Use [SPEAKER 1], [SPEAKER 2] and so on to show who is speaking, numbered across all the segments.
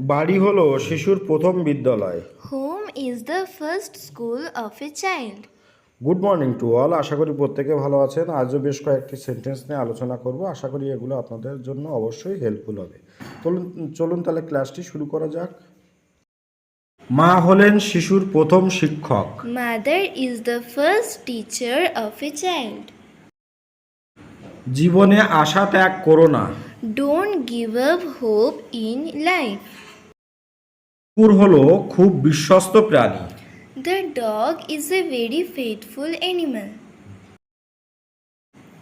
[SPEAKER 1] বাড়ি হলো শিশুর প্রথম বিদ্যালয়।
[SPEAKER 2] Home is the first school of a child.
[SPEAKER 1] Good morning to all আশা করি প্রত্যেকে ভালো আছেন। আজও বেশ কয়েকটি সেন্টেন্স নিয়ে আলোচনা করব। আশা করি এগুলো আপনাদের জন্য অবশ্যই হেল্পফুল হবে। চলুন চলুন তাহলে ক্লাসটি শুরু করা যাক। মা হলেন শিশুর প্রথম শিক্ষক।
[SPEAKER 2] Mother is the first teacher of a child.
[SPEAKER 1] জীবনে আশা ত্যাগ করো না।
[SPEAKER 2] Don't give up hope in life
[SPEAKER 1] কুকুর হলো খুব বিশ্বস্ত প্রাণী।
[SPEAKER 2] The dog is a very faithful animal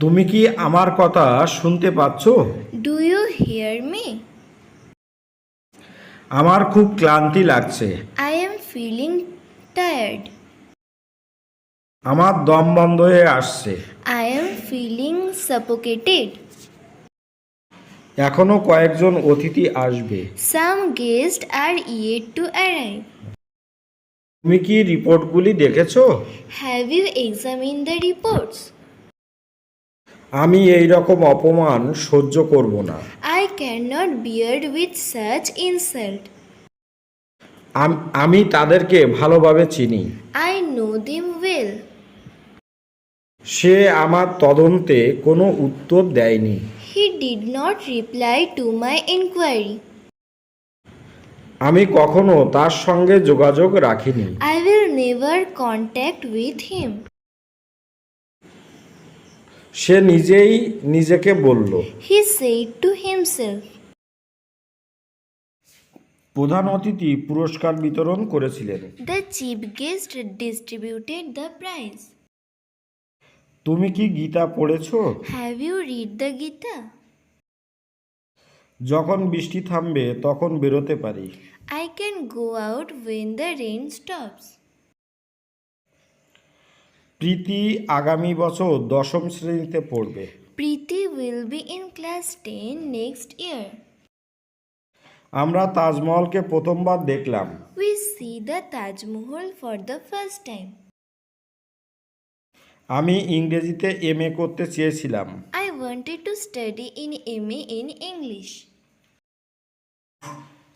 [SPEAKER 1] তুমি কি আমার কথা শুনতে পাচ্ছ?
[SPEAKER 2] ডু ইউ হিয়ার মি
[SPEAKER 1] আমার খুব ক্লান্তি লাগছে।
[SPEAKER 2] আই এম ফিলিং টায়ার্ড
[SPEAKER 1] আমার দম বন্ধ হয়ে আসছে।
[SPEAKER 2] আই এম ফিলিং সাপোকেটেড
[SPEAKER 1] এখনও কয়েকজন অতিথি আসবে।
[SPEAKER 2] Some guest are yet to arrive
[SPEAKER 1] তুমি কি রিপোর্টগুলি দেখেছ?
[SPEAKER 2] Have you examine the reports
[SPEAKER 1] আমি এই রকম অপমান সহ্য করব না।
[SPEAKER 2] I can not bear with such
[SPEAKER 1] insult আমি তাদেরকে ভালোভাবে চিনি।
[SPEAKER 2] আই নো দিম ওয়েল
[SPEAKER 1] সে আমার তদন্তে কোনো উত্তর দেয়নি।
[SPEAKER 2] He did not reply to my inquiry.
[SPEAKER 1] আমি কখনো তার সঙ্গে যোগাযোগ রাখিনি
[SPEAKER 2] I will never contact with him.
[SPEAKER 1] সে নিজেই নিজেকে বলল
[SPEAKER 2] He said to himself.
[SPEAKER 1] প্রধান অতিথি পুরস্কার বিতরণ করেছিলেন
[SPEAKER 2] The chief guest distributed the prize.
[SPEAKER 1] তুমি কি গীতা পড়েছো?
[SPEAKER 2] Have you read the Gita
[SPEAKER 1] যখন বৃষ্টি থামবে তখন বেরোতে পারি।
[SPEAKER 2] I can go out when the rain stops
[SPEAKER 1] Priti আগামী বছর দশম শ্রেণীতে পড়বে।
[SPEAKER 2] Priti will be in class ten next year
[SPEAKER 1] আমরা তাজমহলকে প্রথমবার দেখলাম।
[SPEAKER 2] We see the Taj Mahal for the first time
[SPEAKER 1] আমি ইংরেজিতে এম এ করতে চেয়েছিলাম।
[SPEAKER 2] I wanted to study in M A in English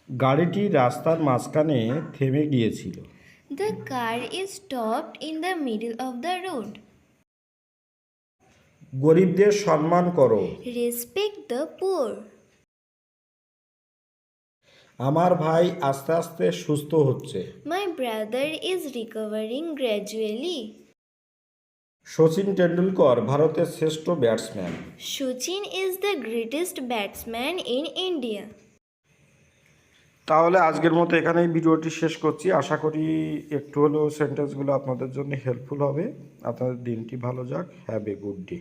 [SPEAKER 1] গাড়িটি রাস্তার মাঝখানে থেমে গিয়েছিল।
[SPEAKER 2] The car is stopped in the middle of the road
[SPEAKER 1] গরিবদের সম্মান করো।
[SPEAKER 2] রেসপেক্ট দ্য পুয়ার
[SPEAKER 1] আমার ভাই আস্তে আস্তে সুস্থ হচ্ছে।
[SPEAKER 2] My brother is recovering gradually
[SPEAKER 1] Sachin Tendulkar ভারতের শ্রেষ্ঠ batsman.
[SPEAKER 2] Sachin is the greatest batsman in India.
[SPEAKER 1] তাহলে আজকের মতো এখানেই ভিডিওটি শেষ করছি। আশা করি একটু হলেও সেন্টেন্সগুলো আপনাদের জন্য হেল্পফুল হবে। আপনাদের দিনটি ভালো যাক। Have a good day